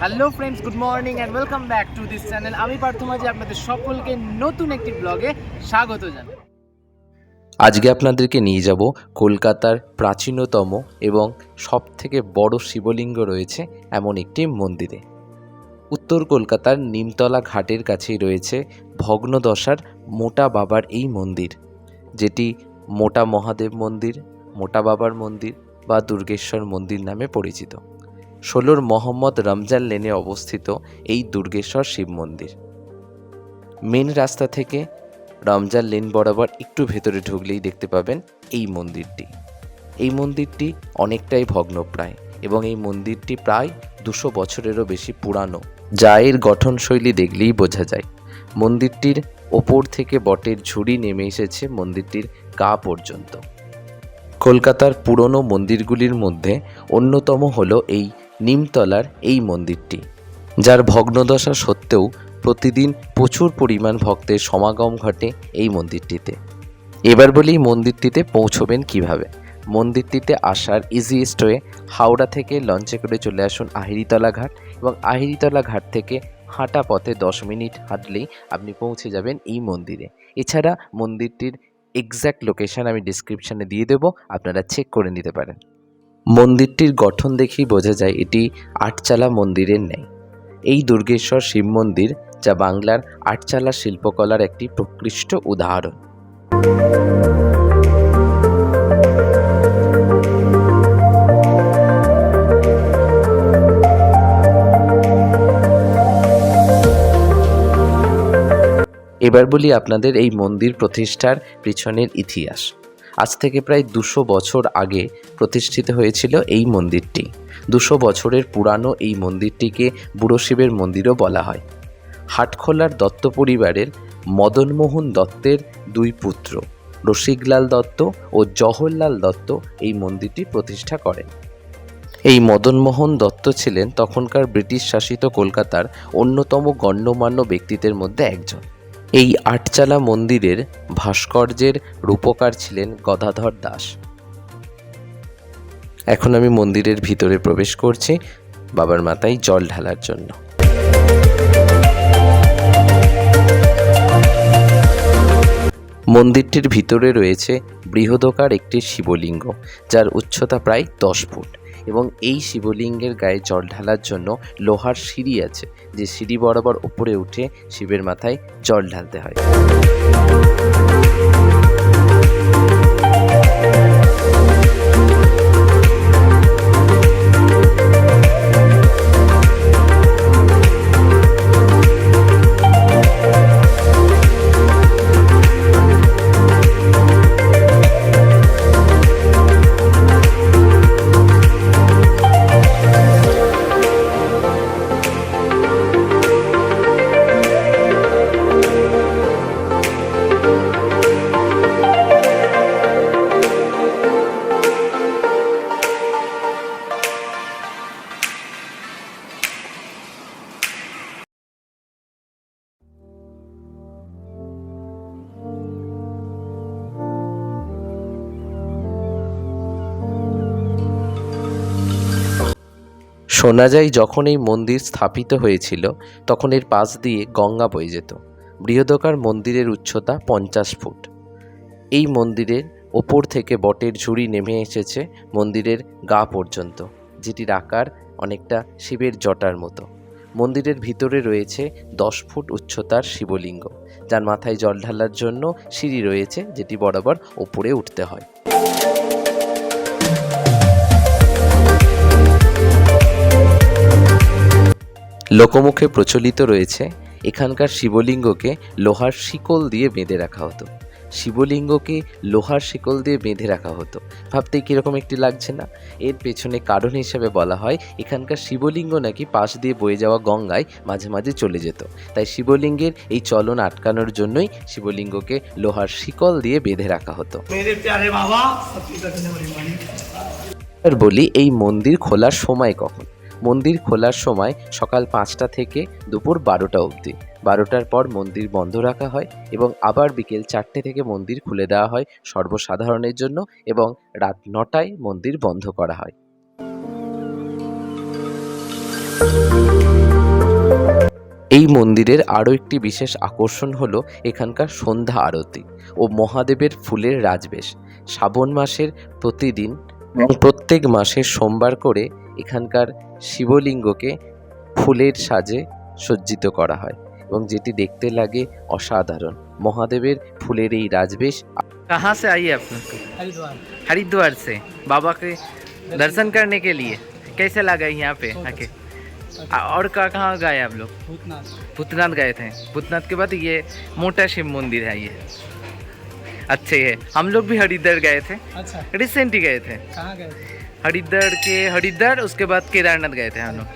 Hello friends good morning and welcome back to this channel আমি পার্থ মাঝি আপনাদের সকলকে নতুন একটি ব্লগে স্বাগত জানাই। আজকে আপনাদেরকে নিয়ে যাব কলকাতার প্রাচীনতম এবং সবথেকে বড় শিবলিঙ্গ রয়েছে এমন একটি মন্দিরে। উত্তর কলকাতার নিমতলা ঘাটের কাছেই রয়েছে ভগ্নদশার মোটা বাবার এই মন্দির, যেটি মোটা মহাদেব মন্দির, মোটা বাবার মন্দির বা দুর্গেশ্বর মন্দির নামে পরিচিত। ষোলোর মোহাম্মদ রমজান লেনে অবস্থিত এই দুর্গেশ্বর শিব মন্দির। মেন রাস্তা থেকে রমজান লেন বরাবর একটু ভেতরে ঢুকলেই দেখতে পাবেন এই মন্দিরটি। এই মন্দিরটি অনেকটাই ভগ্নপ্রায় এবং এই মন্দিরটি প্রায় দুশো বছরেরও বেশি পুরানো। যা এর গঠনশৈলী দেখলেই বোঝা যায়। মন্দিরটির ওপর থেকে বটের ঝুড়ি নেমে এসেছে মন্দিরটির গা পর্যন্ত। কলকাতার পুরনো মন্দিরগুলির মধ্যে অন্যতম হলো এই নিমতলার এই মন্দিরটি, যার ভগ্নদশা সত্ত্বেও প্রতিদিন প্রচুর পরিমাণ ভক্তের সমাগম ঘটে এই মন্দিরটিতে। এবার বলি মন্দিরটিতে পৌঁছবেন কীভাবে। মন্দিরটিতে আসার ইজিয়েস্ট ওয়ে হাওড়া থেকে লঞ্চে করে চলে আসুন আহিরিতলা ঘাট এবং আহিরিতলা ঘাট থেকে হাঁটা পথে দশ মিনিট হাঁটলেই আপনি পৌঁছে যাবেন এই মন্দিরে। এছাড়া মন্দিরটির এক্স্যাক্ট লোকেশন আমি ডিসক্রিপশানে দিয়ে দেবো, আপনারা চেক করে নিতে পারেন। মন্দিরটির গঠন দেখেই বোঝা যায় এটি আটচালা মন্দিরের ন্যায়। এই দুর্গেশ্বর শিব মন্দির, যা বাংলার আটচালা শিল্পকলার একটি প্রকৃষ্ট উদাহরণ। এবার বলি আপনাদের এই মন্দির প্রতিষ্ঠার পিছনের ইতিহাস। আজ থেকে প্রায় দুশো বছর আগে প্রতিষ্ঠিত হয়েছিল এই মন্দিরটি। দুশো বছরের পুরানো এই মন্দিরটিকে বুড়ো শিবের মন্দিরও বলা হয়। হাটখোলার দত্ত পরিবারের মদনমোহন দত্তের দুই পুত্র, রসিকলাল দত্ত ও জহরলাল দত্ত এই মন্দিরটি প্রতিষ্ঠা করেন। এই মদনমোহন দত্ত ছিলেন তখনকার ব্রিটিশ শাসিত কলকাতার অন্যতম গণ্যমান্য ব্যক্তিদের মধ্যে একজন। এই আটচালা মন্দিরের ভাস্কর্যের রূপকার ছিলেন গদাধর দাস। এখন আমি মন্দিরের ভিতরে প্রবেশ করছি, বাবার মাথায় জল ঢালার জন্য। মন্দিরটির ভিতরে রয়েছে বৃহদকার একটি শিবলিঙ্গ, যার উচ্চতা প্রায় দশ ফুট এবং এই শিবলিঙ্গের গায়ে জল ঢালার জন্য লোহার সিঁড়ি আছে, যে সিঁড়ি বরাবর উপরে উঠে শিবের মাথায় জল ঢালতে হয়। শোনা যায়, যখন এই মন্দির স্থাপিত হয়েছিল, তখন এর পাশ দিয়ে গঙ্গা বয়ে যেত। বৃহদকার মন্দিরের উচ্চতা পঞ্চাশ ফুট। এই মন্দিরের ওপর থেকে বটের ঝুড়ি নেমে এসেছে মন্দিরের গা পর্যন্ত, যেটির আকার অনেকটা শিবের জটার মতো। মন্দিরের ভিতরে রয়েছে দশ ফুট উচ্চতার শিবলিঙ্গ, যার মাথায় জল ঢালার জন্য সিঁড়ি রয়েছে, যেটি বরাবর ওপরে উঠতে হয়। লোকমুখে প্রচলিত রয়েছে এখানকার শিবলিঙ্গকে লোহার শিকল দিয়ে বেঁধে রাখা হতো। শিবলিঙ্গকে লোহার শিকল দিয়ে বেঁধে রাখা হতো। ভাবতে কীরকম একটি লাগছে না? এর পেছনে কারণ হিসেবে বলা হয় এখানকার শিবলিঙ্গ নাকি পাশ দিয়ে বয়ে যাওয়া গঙ্গায় মাঝে মাঝে চলে যেত। তাই শিবলিঙ্গের এই চলন আটকানোর জন্যই শিবলিঙ্গকে লোহার শিকল দিয়ে বেঁধে রাখা হতো। বলি এই মন্দির খোলার সময় কখন? মন্দির খোলার সময় সকাল পাঁচটা থেকে দুপুর বারোটা অবধি। বারোটার পর মন্দির বন্ধ রাখা হয় এবং আবার বিকেল চারটে থেকে মন্দির খুলে দেওয়া হয় সর্বসাধারণের জন্য এবং রাত নটায় মন্দির বন্ধ করা হয়। এই মন্দিরের আরও একটি বিশেষ আকর্ষণ হল এখানকার সন্ধ্যা আরতি ও মহাদেবের ফুলের রাজবেশ। শ্রাবণ মাসের প্রতিদিন এবং প্রত্যেক মাসের সোমবার করে এখানকার শিবলিঙ্গকে ফুলের সাজে সজ্জিত করা হয় এবং যেটি দেখতে লাগে অসাধারণ মহাদেবের ফুলের এই রাজবেশ कहाँ से आई है आप लोग हरिद्वार हरिद्वार से बाबा के दर्शन करने के लिए कैसे लगा यहाँ पे आके आ- और कहाँ कहाँ गए आप लोग भूतनाथ भूतनाथ गए थे भूतनाथ के बाद ये मोटा शिव मंदिर है ये अच्छे है हम लोग भी हरिद्वार गए थे अच्छा रिसेंट ही गए थे कहाँ गए थे हरिद्वार के हरिद्वार उसके बाद केदारनाथ गए थे हम लोग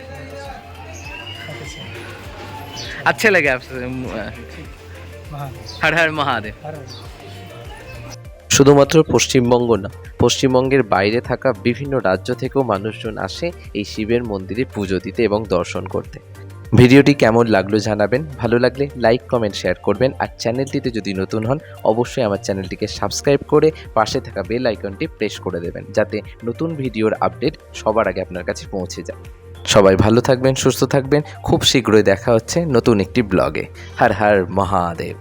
अच्छा अच्छे लगे आपसे महादेव हर हर महादेव हर শুধুমাত্র পশ্চিমবঙ্গ না পশ্চিমবঙ্গের বাইরে থাকা বিভিন্ন রাজ্য থেকেও মানুষজন আসে এই শিবের মন্দিরে পুজো দিতে এবং দর্শন করতে ভিডিওটি কেমন লাগল জানাবেন। ভালো লাগলে লাইক, কমেন্ট, শেয়ার করবেন। আর চ্যানেলটিতে যদি নতুন হন, অবশ্যই আমার চ্যানেলটিকে সাবস্ক্রাইব করে পাশে থাকা বেল আইকনটি প্রেস করে দেবেন, যাতে নতুন ভিডিওর আপডেট সবার আগে আপনার কাছে পৌঁছে যায়। সবাই ভালো থাকবেন, সুস্থ থাকবেন। খুব শীঘ্রই দেখা হচ্ছে নতুন একটি ব্লগে। হর হর মহাদেব।